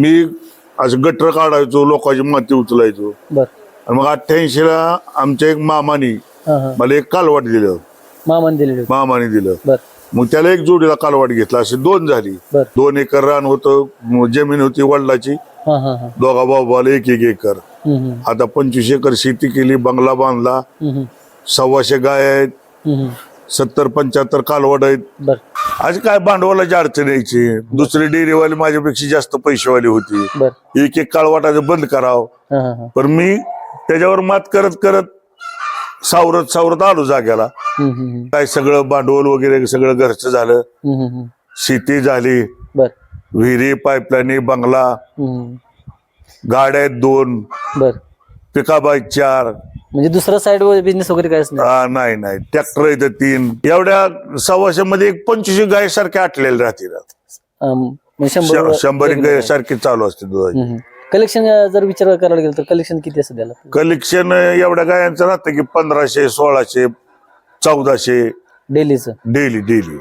मी असं गटर काढायचो लोकांची माती उचलायचो. बर. आणि मग अठ्ठ्याऐंशी ला आमच्या एक मामानी हा हा. मला एक कालवाट दिलं. मामान दिलेले होते. मामाने दिलं. बर. मग त्याला एक जोडीला कालवाट घेतला. असे दोन झाली. बर. दोन एकर रान होतं जमीन होती वडिलाची. हा हा हा. दोघा भावाला एक एक एकर. हम्म, हम्म, आता पंचवीस एकर शेती केली बंगला बांधला. हम्म, सव्वाशे गाय आहेत. हम्म, हम्म. सत्तर पंच्याहत्तर कालवड आहेत. आज काय भांडवलाची अडचण यायची? दुसरी डेअरीवाली माझ्यापेक्षा जास्त पैसेवाली होती. एक एक काळवाटाचं बंद करावं. पण मी त्याच्यावर मात करत करत सावरत सावरत आलो जाग्याला काय सगळं भांडवल वगैरे सगळं घरचं झालं. शेती झाली. विहिरी पाईपलाईन बंगला. गाड्या आहेत दोन. पिकाबाई चार. म्हणजे दुसरा साईड बिझनेस वगैरे कायच नाही. हा, नाही नाही. ट्रॅक्टर येतं तीन. एवढ्या सव्वाशे मध्ये एक पंचवीस गाय सारखे आटलेले राहतील. म्हणजे शंभर शंभर गाय सारखे चालू असते दुधाची. कलेक्शन जर विचार करायला गेलं तर कलेक्शन किती असं द्यायला? कलेक्शन एवढ्या गायांचं राहतं की पंधराशे सोळाशे चौदाशे. डेलीचं डेली डेली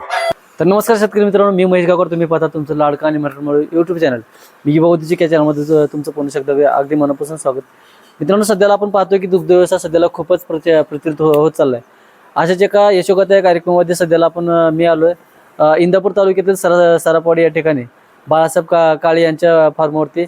तर नमस्कार शेतकरी मित्रांनो मी महेश गावकर. तुम्ही पाहता तुमचं लाडका आणि मराठमोळ युट्यूब चॅनल मी बाबूची या चॅनलमध्ये तुमचं पुन्हा शकता अगदी मनापासून स्वागत. मित्रांनो सध्याला आपण पाहतोय की दुग्ध व्यवसाय सध्याला खूपच प्रति प्रतिरित हो-, होत चाललाय. अशाच एका यशोगात या कार्यक्रमामध्ये सध्याला आपण मी आलोय. इंदापूर तालुक्यातील सरा सरापवाडी या ठिकाणी बाळासाहेब का काळे यांच्या फार्मवरती.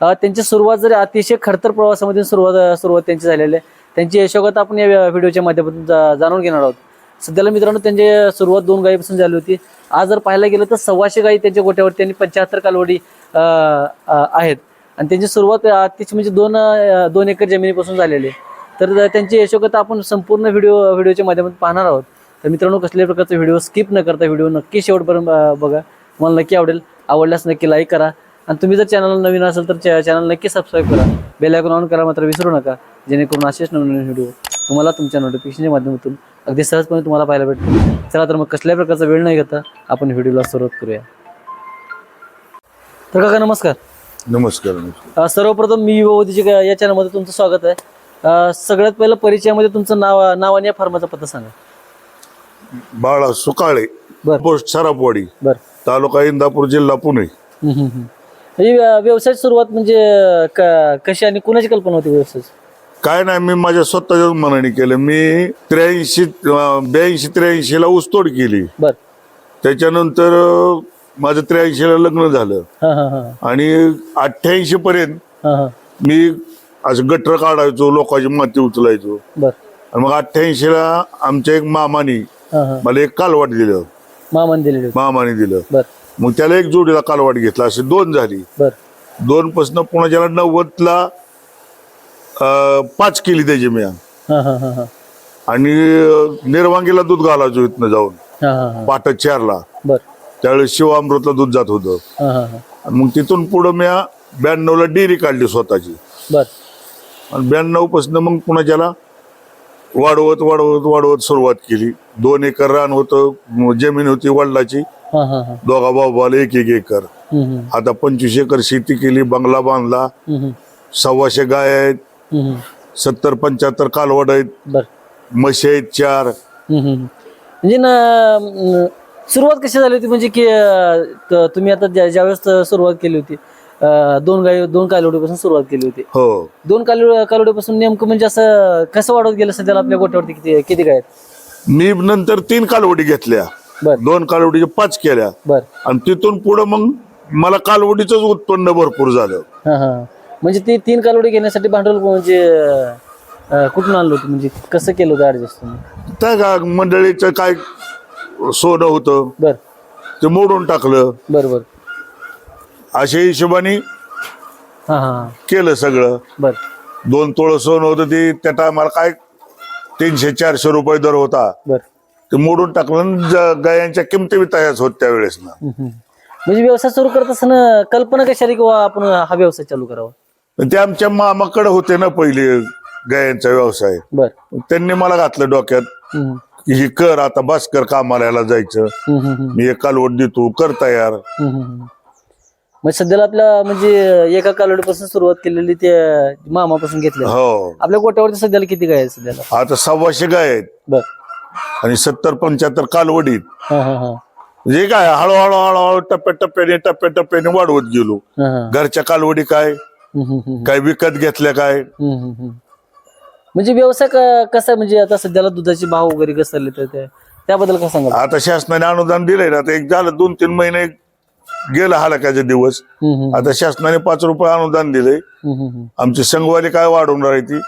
त्यांची सुरुवात जरी अतिशय खडतर प्रवासामध्ये सुरुवात सुरुवात त्यांची झालेली आहे. त्यांची यशोगात आपण या व्हिडिओच्या माध्यमातून जा- जाणून घेणार आहोत. सध्याला मित्रांनो त्यांची सुरुवात दोन गायीपासून झाली होती. आज जर पाहायला गेलं तर सव्वाशे गायी त्यांच्या गोट्यावरती आणि पंच्याहत्तर कालवडी आहेत. आणि त्यांची सुरुवात अतिशय म्हणजे दोन दोन एकर जमिनीपासून झालेली तर त्यांची यशोगता आपण संपूर्ण व्हिडिओ व्हिडिओच्या माध्यमातून पाहणार आहोत. तर मित्रांनो कसल्याही प्रकारचा व्हिडिओ स्किप न करता व्हिडिओ नक्की शेवटपर्यंत बघा. तुम्हाला नक्की आवडेल आवडल्यास नक्की लाईक करा. आणि तुम्ही जर चॅनल नवीन असेल तर चॅनल नक्की सबस्क्राईब करा. बेल आयकॉन ऑन करा मात्र विसरू नका. जेणेकरून असेच नवीन व्हिडिओ तुम्हाला तुमच्या नोटिफिकेशनच्या माध्यमातून अगदी सहजपणे तुम्हाला पाहायला भेटतील. चला तर मग कसल्याही प्रकारचा वेळ नाही घेता आपण व्हिडिओला सुरुवात करूया. तर काका नमस्कार. नमस्कार नमस्कार. अ, सर्वप्रथम मी विवाहोदीची या चॅनलमध्ये तुमचं स्वागत आहे. अ, सगळ्यात पहिलं परिचयामध्ये तुमचं नाव नाव आणि या फार्माचा पत्ता सांगा. बाळा सुकाळे बर. पोस्ट सरापवाडी बर. तालुका इंदापूर जिल्हा पुणे. हम्म, हम्म, हम्म. म्हणजे अ, सुरुवात म्हणजे अ, क- कशी आणि कुणाची कल्पना होती व्यवसाय काय नाही मी माझ्या स्वतःच्या मनाने केलं. मी त्र्याऐंशी ब्याऐंशी त्र्याऐंशी ला ऊसतोड केली. बर. त्याच्यानंतर अं, माझं त्र्याऐंशी ला लग्न झालं. हा हा हा. आणि अठ्ठ्याऐंशी पर्यंत हा हा. मी असं गटर काढायचो लोकांची माती उचलायचो. बर. आणि मग अठ्ठ्याऐंशी ला आमच्या एक मामानी हा हा. मला एक कालवाट दिलं. मामान दिलेले होते. मामाने दिलं. बर. मग त्याला एक जोडीला कालवाट घेतला. असे दोन झाली. बर. दोन पासन पुन्हा ज्याला नव्वदला अं, पाच केली त्याची मी हा हा हा हा. आणि अं, निर्वांगीला दूध घालायचो इथनं जाऊन. हा हा हा. पाट चारला बर. त्यावेळेस शिवामृतला दूध जात होतं. आणि मग तिथून पुढं मी ब्याण्णवला डेअरी काढली स्वतःची. बर. आणि ब्याण्णवपासून मग पुन्हा त्याला वाढवत वाढवत वाढवत सुरुवात केली. दोन एकर रान होतं जमीन होती वडिलाची. दोघा भावाला एक एक एकर. आता पंचवीस एकर शेती केली बंगला बांधला. सव्वाशे गाय आहेत. सत्तर पंच्याहत्तर कालवड आहेत. म्हशी आहेत चार. म्हणजे ना सुरुवात कशी झाली होती? म्हणजे की अं, तुम्ही आता ज्या ज्यावेळेस सुरुवात केली होती अं, दोन गाय दोन कालवडीपासून सुरुवात केली होती. हो. दोन कालवड कालवडीपासून नेमकं म्हणजे असं कसं वाढवत गेलं सध्याला आपल्या गोट्यावरती किती किती गाय आहेत? मी नंतर तीन कालवडी घेतल्या. बर. दोन कालवडीच्या पाच केल्या. बर. आणि तिथून पुढं मग मला कालवडीच उत्पन्न भरपूर झालं. हा हा. म्हणजे ती तीन कालवडी घेण्यासाठी भांडवल म्हणजे अं, कुठून आणलं होतं? म्हणजे कसं केलं होतं ऍडजस्ट तुम्ही? त्या गा- मंडळीचं काय सोनं होतं. बर. ते मोडून टाकलं. बर बर अशा हिशोबाने हा हा. केलं सगळं. बर. दोन तोळ सोनं होतं ते त्या टायमाला काय तीनशे चारशे रुपये दर होता. बर. ते मोडून टाकलं आणि ज- गायांच्या किमती बी तयाच होत त्यावेळेस ना. हम्म, हम्म. म्हणजे व्यवसाय सुरू करत असताना कल्पना कशा किंवा आपण हा व्यवसाय चालू करावा? ते आमच्या मामाकडे होते ना पहिले गायांचा व्यवसाय. बर. त्यांनी मला घातलं डोक्यात. हम्म, हे कर आता बस कर कामाला याला जायचं. हम्म, हम्म, हम्म, मी एक कालवड देतो कर तयार. हम्म, हम्म. मग सध्याला आपल्या म्हणजे एका कालवडीपासून सुरुवात केलेली ते मामापासून घेतले हो. आपल्या गोट्यावरती सध्याला किती गाय आहेत सध्याला? आता सव्वाशे गाय आहेत. बर. आणि सत्तर पंच्याहत्तर कालवडीत हा हा हा. म्हणजे काय हळूहळू हळूहळू टप्प्याटप्प्याने टप्प्याटप्प्याने वाढवत गेलो. हा, हा. घरच्या कालवडी काय? हम्म, हम्म, हम्म. काय विकत घेतल्या काय? हम्म, हम्म, हम्म. म्हणजे व्यवसाय कसा म्हणजे आता सध्याला दुधाचे भाव वगैरे घसरले तर त्याबद्दल काय सांगाल? आता शासनाने अनुदान दिलंय ना आता एक झालं दोन तीन महिने गेलं हलकाचे दिवस. आता शासनाने पाच रुपये अनुदान दिलंय. आमची संघवाली काय वाढवणार आहे ती?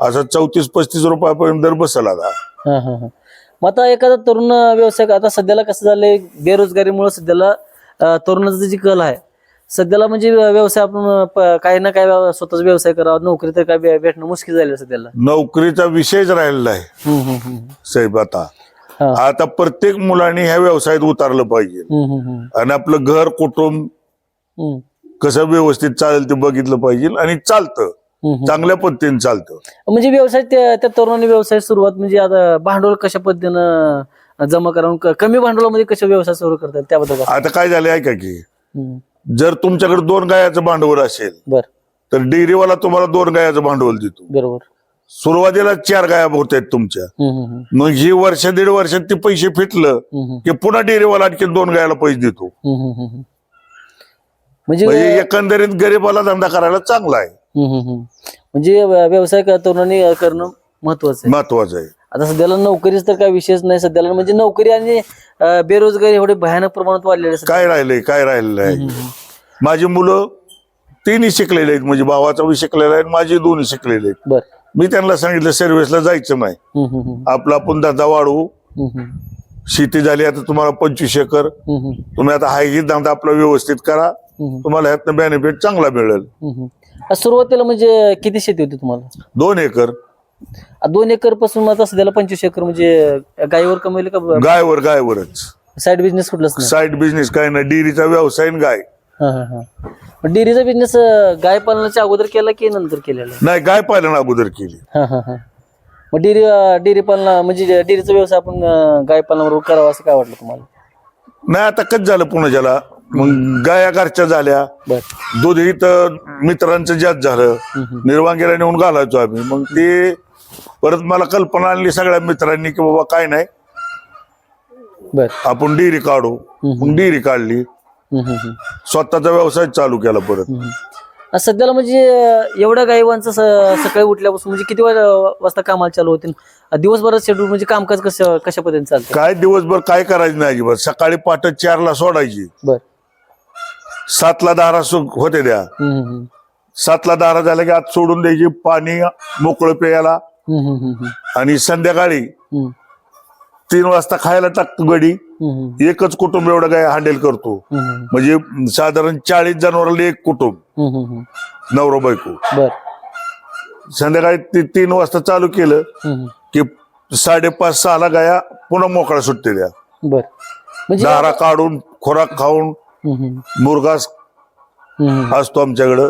असं चौतीस पस्तीस रुपयापर्यंत दर बसला आता. मग आता एखादा तरुण व्यवसाय आता सध्याला कसं झालंय? बेरोजगारीमुळे सध्याला तरुणाचा जी कल आहे सध्याला म्हणजे व्यवसाय आपण काही ना काही स्वतःचा व्यवसाय करावा नोकरी तर काय भेटणं मुश्किल झालं सध्याला नोकरीचा विषयच राहिलेला आहे. साहेब आता. आता प्रत्येक मुलाने ह्या व्यवसायात उतरलं पाहिजे. आणि आपलं घर कुटुंब कसं व्यवस्थित चालेल ते बघितलं पाहिजे आणि चालतं. चांगल्या पद्धतीने चालतं म्हणजे व्यवसाय त्या तरुणाने व्यवसाय सुरुवात म्हणजे आता भांडवल कशा पद्धतीनं जमा करून क- कमी भांडवलामध्ये कशा व्यवसाय सुरू करतात त्याबद्दल? आता काय झालं ऐका की हम्म. जर तुमच्याकडे दोन गायाचं भांडवल असेल बर तर डेअरीवाला तुम्हाला दोन गायाचं भांडवल देतो बरोबर सुरुवातीला चार गाया होत आहेत तुमच्या हम्म, हम्म, हम्म. मग ही वर्ष दीड वर्षात ते पैसे फिटलं हम्म, हम्म. की पुन्हा डेअरीवाला आणखी दोन गायाला पैसे देतो हम्म, हम्म, हम्म, हम्म. म्हणजे म्हणजे एकंदरीत गरीबाला धंदा करायला चांगला आहे हम्म, हम्म, हम्म. म्हणजे व्य- व्यवसाय क- तरुणांनी अ, करणं महत्वाचं आहे महत्वाचं आहे आता सध्याला नोकरीच तर काय विषयच नाही सध्याला. म्हणजे नोकरी आणि अ, बेरोजगारी एवढे भयानक प्रमाणात वाढलेले आहेत. काय राहिलंय काय राहिलेलं आहे? माझी मुलं तिन्ही शिकलेले आहेत. म्हणजे भावाचा बी शिकलेला आहे आणि माझी दोन्ही शिकलेले आहेत. बर. मी त्यांना सांगितलं सर्व्हिसला जायचं नाही. हम्म, हम्म, हम्म. आपला आपण धंदा वाढवू. हम्म. शेती झाली आता तुम्हाला पंचवीस एकर. हम्म, हम्म. तुम्ही आता हाय ही धंदा आपला व्यवस्थित करा. हम्म, तुम्हाला ह्यातनं बेनिफिट चांगला मिळेल. हम्म, हम्म. अ, सुरुवातीला म्हणजे किती शेती होती तुम्हाला? दोन एकर. दोन एकरपासून आता सध्याला पंचवीस एकर म्हणजे गायीवर कमवले का गायवर गायवरच. साईड बिझनेस कुठलाच नाही? साईड बिझनेस काय नाही. डेअरीचा व्यवसाय आणि गाय. हा, हा, हा. मग डेअरीचा बिझनेस गाय पालनाच्या अगोदर केला की नंतर केलेला? नाही गाय पालन अगोदर केली. हा हा हा. मग डेअरी डेअरी पालना म्हणजे डेअरीचा व्यवसाय आपण अं, गाय पालनाबरोबर करावा असं काय वाटलं तुम्हाला? नाही आता कच झालं पुण्याच्याला? मग गाया घरच्या झाल्या. बर. दूध इथं मित्रांचं जास्त झालं. निर्वांगीला नेऊन घालायचो आम्ही. मग ते परत मला कल्पना आणली सगळ्या मित्रांनी की बाबा काय नाही. बर. आपण डेअरी काढू. मग डेअरी काढली. हम्म, हम्म, हम्म. स्वतःचा व्यवसाय चालू केला परत. हम्म. सध्याला म्हणजे अं, एवढ्या गायवांचं स- सकाळी उठल्यापासून म्हणजे किती वा- वाजता कामाला चालू होतील? अं, दिवसभरात शेड्यूल म्हणजे कामकाज कसं कशा पद्धतीने चालतं? काय दिवसभर काय करायचं नाही अजिबात. सकाळी पहाटे चारला सोडायची. बर. सातला दारा सु- होते द्या. हम्म, हम्म, सातला दारा झाल्या की आत सोडून द्यायची. पाणी मोकळं प्यायला. आणि संध्याकाळी तीन वाजता खायला टाकतो गडी. एकच कुटुंब एवढं काय हँडल करतो. म्हणजे साधारण चाळीस जनावराला एक कुटुंब. नवरा बायको. संध्याकाळी ती तीन वाजता चालू केलं की साडेपाच सहाला गाया पुन्हा मोकळा सुट्टी द्या. म्हणजे दारा काढून खोराक खाऊन मुरगास. असतो आमच्याकडं.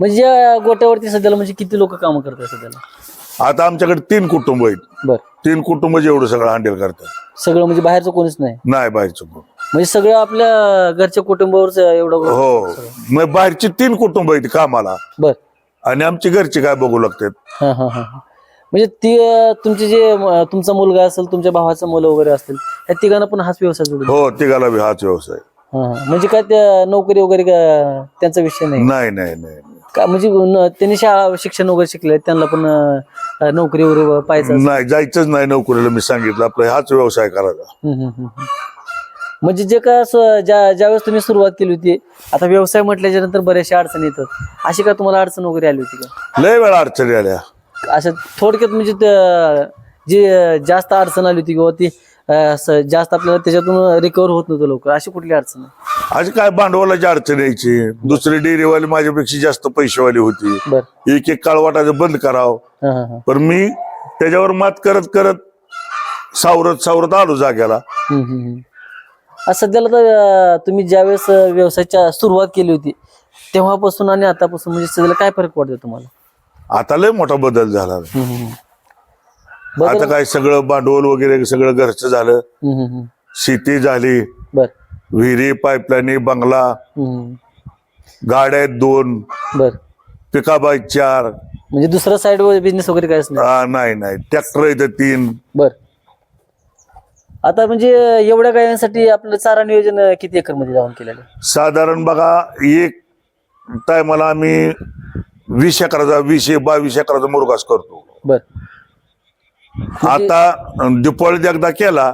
म्हणजे गोट्यावरती सध्याला म्हणजे किती लोक काम करतात सध्याला? आता आमच्याकडे तीन कुटुंब आहेत. बर. तीन कुटुंब जेवढं सगळं हँडल करतात. सगळं म्हणजे बाहेरचं कोणीच नाही? नाही बाहेरचं कोण. म्हणजे सगळं आपल्या घरच्या कुटुंबावरच एवढं हो. मग बाहेरची तीन कुटुंब आहेत कामाला. बर. आणि आमची घरची काय बघू लागतात. हा हा हा. हा. म्हणजे ती अं, तुमचे जे अं, तुमचा मुलगा असेल तुमच्या भावाचा मुलं वगैरे असतील त्या तिघांना पण हाच व्यवसाय हो तिघाला बी हाच व्यवसाय. म्हणजे काय त्या नोकरी वगैरे का- त्यांचा विषय नाही? नाही नाही नाही. का म्हणजे न- त्यांनी शाळा शिक्षण वगैरे शिकले त्यांना पण अं, नोकरी वगैरे पाहिजे. नाही जायचंच नाही नोकरीला मी सांगितलं आपला हाच व्यवसाय करायचा. म्हणजे जे का स्व- ज्या ज्यावेळेस तुम्ही सुरुवात केली होती आता व्यवसाय म्हटल्याच्या नंतर बऱ्याचशा अडचणी येतात अशी का तुम्हाला अडचण वगैरे आली होती का लय वेळा अडचणी आल्या असं थोडक्यात म्हणजे जी अं, जास्त अडचण आली होती किंवा ती अं, जास्त आपल्याला त्याच्यातून रिकवर होत नव्हतं लवकर अशी कुठली अडचण आहे? आज काय भांडवलाची अडचण यायची? दुसरी डेअरीवाली माझ्यापेक्षा जास्त पैसेवाली होती. एक एक काळवाटाचं बंद करावं. पण मी त्याच्यावर मात करत करत सावरत सावरत आलो जाग्याला. सध्याला तर तुम्ही ज्यावेळेस अं, व्यवसायाच्या सुरुवात केली होती तेव्हापासून आणि आतापासून म्हणजे सध्याला काय फरक पडतो तुम्हाला? आता लय मोठा बदल झाला. आता काय सगळं भांडवल वगैरे सगळं घरचं झालं. शेती झाली. बर. विहिरी पाईपलाईनी बंगला गाड्या आहेत दोन. बर. आहेत चार. म्हणजे दुसरा साईड बिझनेस वगैरे काहीच नाही? हा, नाही नाही. ट्रॅक्टर आहेत तीन. बर. आता म्हणजे एवढ्या गायांसाठी आपलं चारा नियोजन किती एकरमध्ये जाऊन केलेलं आहे? साधारण बघा एक टायमाला आम्ही वीस एकराचा वीस बावीस एकराचा मुरगास करतो. बर. आता दिपावळीत एकदा केला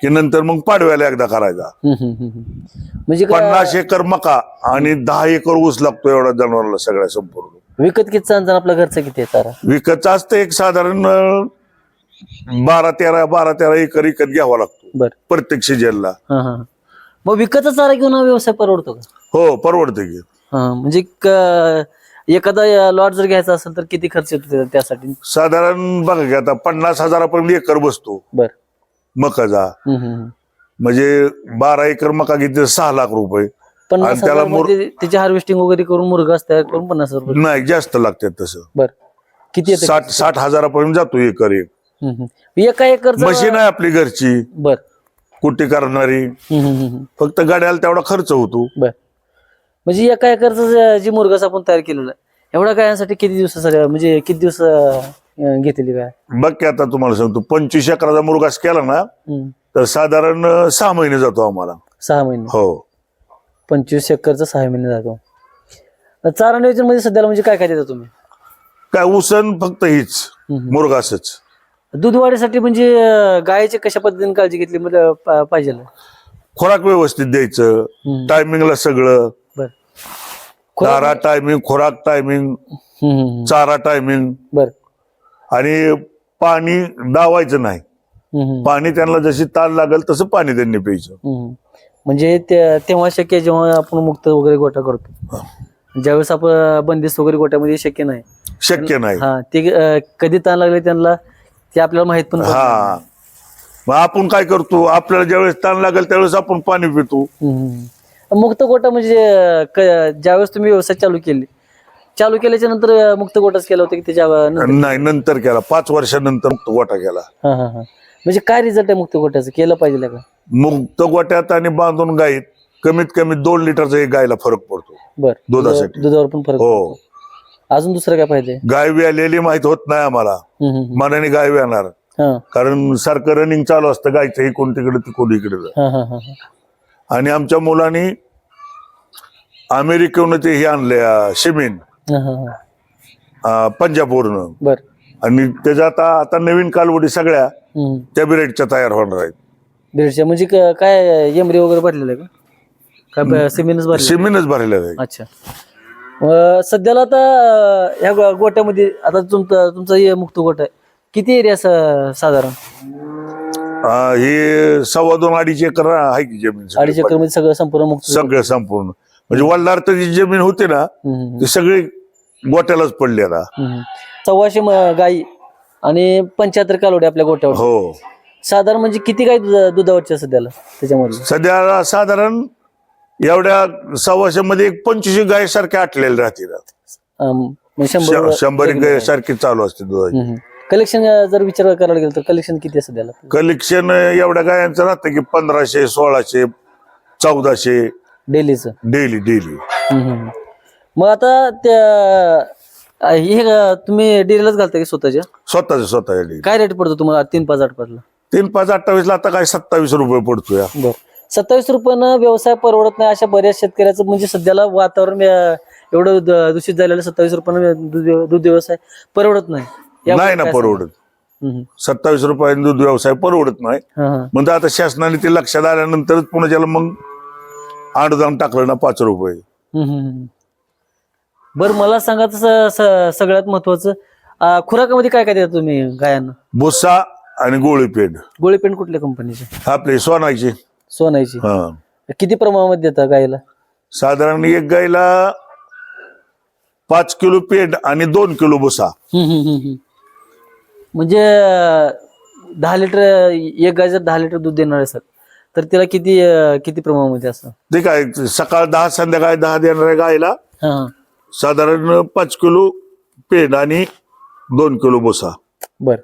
की नंतर मग पाडव्याला एकदा करायचा. म्हणजे पन्नास एकर मका आणि दहा एकर ऊस लागतो एवढा जनावराला सगळ्या संपूर्ण. विकत किती आपला घरचा किती विकतचा असतं एक साधारण बारा तेरा बारा तेरा एकर विकत घ्यावा लागतो. प्रत्येक सीजनला. मग विकतचा चारा घेऊन हा व्यवसाय परवडतो का? हो परवडते की. म्हणजे एखादा लॉट जर घ्यायचा असेल तर किती खर्च येतो त्या- त्यासाठी? साधारण बघा की आता पन्नास हजारापर्यंत एकर बसतो. बर. मकाचा. हम्म, हम्म, हम्म. म्हणजे बारा एकर मका घेतली सहा लाख रुपये. पन्नास त्याला हजार मुर- मध्ये त्याची हार्वेस्टिंग वगैरे करून मुरगास तयार करून पन्नास हजार रुपये. नाही जास्त लागतात तसं. बर. किती येते? साठ साठ हजारापर्यंत जातो एकर एक. हम्म, हम्म. एका एकरचा मशीन आहे आपली घरची. बर. कुट्टी करणारी. हम्म, हम्म, हम्म. फक्त गाड्याला तेवढा खर्च होतो. बर. म्हणजे एका एकरचं जे- मुरगास आपण तयार केलेला आहे एवढ्या गायांसाठी किती दिवसासाठी म्हणजे किती दिवस अं, घेतलेली काय बघ की आता तुम्हाला सांगतो पंचवीस एकराचा मुरगास केला ना हम्म. तर साधारण सहा महिने जातो आम्हाला. सहा महिने. हो. पंचवीस एकरचा सहा महिने जातो. चारा नियोजनमध्ये सध्याला म्हणजे काय काय देता तुम्ही? काय उसन फक्त हीच हम्म. मुरगासच दूध वाढीसाठी म्हणजे अं, गायीची कशा पद्धतीने काळजी घेतली म्हणजे पा- पाहिजे? खुराक व्यवस्थित द्यायचं. टायमिंगला सगळं चारा टायमिंग खुराक टायमिंग. चारा टायमिंग बर. आणि पाणी दावायचं नाही. पाणी त्यांना जशी ताण लागेल तसं पाणी त्यांनी प्यायचं. म्हणजे ते- तेव्हा शक्य जेव्हा आपण मुक्त वगैरे गोटा करतो? ज्यावेळेस आपण बंदिस्त वगैरे गोट्यामध्ये शक्य नाही. शक्य नाही. हा ते कधी ताण लागले त्यांना ते आपल्याला माहीत पण हा. मग आपण काय करतो? आपल्याला ज्यावेळेस ताण लागेल त्यावेळेस आपण पाणी पितो. मुक्त गोटा म्हणजे क- ज्यावेळेस तुम्ही व्यवसाय चालू केली चालू केल्याच्यानंतर मुक्त गोटाच केला होता की त्याच्या नंतर? नाही नंतर केला. पाच वर्षानंतर गोटा केला. हा हा हा. म्हणजे काय रिझल्ट आहे मुक्त गोट्याचं केलं पाहिजे का? मुक्त गोट्यात आणि बांधून गाईत कमीत कमी दोन लिटरचा एक गायला फरक पडतो. बर. दुधासाठी. दुधावर पण फरक हो. पडतो. अजून दुसरं काय पाहिजे गाय व्यालेली माहीत होत नाही आम्हाला. हम्म, हम्म, मनाने गाय व्याणार. हम्म. कारण सारखं रनिंग चालू असतं गायचं इकडून तिकडे तिकडून इकडे. हा हा हा हा. आणि आमच्या मुलांनी अमेरिकेहून ते हे आणले शिमीन पंजाबवरून. बर. आणि त्याच्या आता आता नवीन कालवडी सगळ्या. त्या बिरेटच्या तयार होणार आहेत. दीडशे म्हणजे क- काय एमरी वगैरे भरलेलं आहे का? काय सिमेंटच भरले शिमीनच भरलेल्या आहेत अच्छा. अं, सध्याला आता अं, ह्या गो- गोट्यामध्ये आता तुमचं तुमचा हे मुक्त गोटा आहे. किती एरिया साधारण? हे सव्वा दोन अडीच एकर आहे की जमीन. अडीच एकरमध्ये सगळं संपूर्ण मुक्त सगळं संपूर्ण. म्हणजे वल्लार तर जी जमीन होती ना ती सगळी गोट्यालाच पडली आता. सव्वाशे म- गाई आणि पंच्याहत्तर कालोडी आपल्या गोट्यावर. हो. साधारण म्हणजे किती गाई दुधा- दुधावरच्या सध्याला? त्याच्यामध्ये? सध्या साधारण एवढ्या सव्वाशे मध्ये एक पंचवीस गाय सारख्या आटलेल्या राहतील अं, म्हणजे शंभर शंभर गाय सारखी चालू असते दुधाची. कलेक्शन जर विचार करायला गेलं तर कलेक्शन किती आहे सध्याला? कलेक्शन एवढ्या गायांचं राहतं की पंधराशे सोळाशे चौदाशे. डेलीचं डेली डेली. मग आता त्या हे तुम्ही डेलीलाच घालता की स्वतःच्या? स्वतःचे स्वतः डेली काय रेट पडतो तुम्हाला तीन पाच आठ पाचला तीन पाच अठ्ठावीस ला आता काय सत्तावीस रुपये पडतो या बर. सत्तावीस रुपयानं व्यवसाय परवडत नाही अशा बऱ्याच शेतकऱ्याचं म्हणजे सध्याला वातावरण एवढं दूषित झालेलं सत्तावीस रुपयानं दूध व्यवसाय परवडत नाही. नाही ना परवडत. सत्तावीस रुपयांनी दूध व्यवसाय परवडत नाही. म्हणजे आता शासनाने ते लक्षात आल्यानंतरच पुन्हा त्याला मग अनुदान टाकलं ना पाच रुपये. बरं मला सांगा सगळ्यात महत्वाचं खुराकामध्ये काय काय देता तुम्ही गायांना? भुसा आणि गोळीपेंड गोळी पेंट कुठल्या कंपनीचे आपली सोनायची हा. किती प्रमाणामध्ये देता गायला? साधारण एक गायला पाच किलो पेंड आणि दोन किलो भुसा हम्म, हम्म, हम्म, हम्म. म्हणजे दहा लिटर एक गाय जर दहा लिटर दूध देणार असेल तर तिला किती अं, किती प्रमाणामध्ये असं? ते काय सकाळ दहा संध्याकाळी दहा देणाऱ्या गायला हा. हा साधारण पाच किलो पेंड आणि दोन किलो भुसा बर.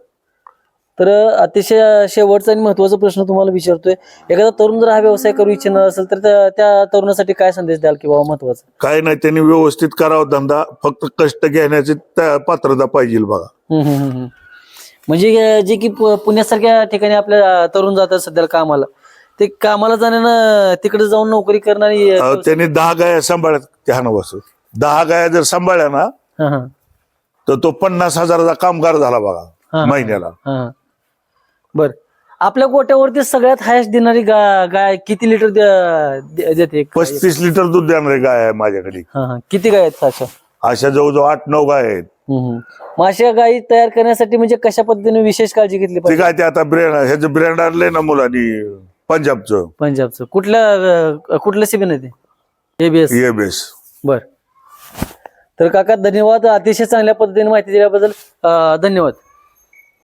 तर अतिशय शेवटचा आणि महत्त्वाचा प्रश्न तुम्हाला विचारतोय. एखादा तरुण जर हा व्यवसाय करू इच्छिणार असेल तर त्या- त्या तरुणासाठी काय संदेश द्याल की बाबा महत्त्वाचा काय नाही त्यांनी व्यवस्थित करावा धंदा. फक्त कष्ट घेण्याची त्या- पात्रता पाहिजे बघा. हम्म, हम्म, हम्म, हम्म. म्हणजे जे की पुण्यासारख्या ठिकाणी आपल्या तरुण जातात सध्याला कामाला. ते कामाला जाण्यानं तिकडे जाऊन नोकरी करणारी त्यांनी दहा गाया सांभाळत त्या बसू. दहा गाया जर सांभाळल्या ना हा हा. तर तो पन्नास हजाराचा कामगार झाला हा. बघा महिन्याला. हा बर. आपल्या गोट्यावरती सगळ्यात हायस्ट देणारी गा- गाय किती लिटर देते? पस्तीस लिटर दूध देणारी गाय आहे माझ्याकडे. हा हा. किती गाय आहेत अशा? अशा जवळजवळ आठ नऊ गाय आहेत. हम्म. मग अशा गायी तयार करण्यासाठी म्हणजे कशा पद्धतीने विशेष काळजी घेतली ते पाहिजे काय ते आता ब्रँड ह्याचं ब्रँड आणलंय ना मुलांनी पंजाबचं. पंजाबचं. कुठल्या अं, कुठलं सिबिन आहे ते? एबीएस एबीएस बर. तर काका धन्यवाद. अतिशय चांगल्या पद्धतीने माहिती दिल्याबद्दल अं, धन्यवाद.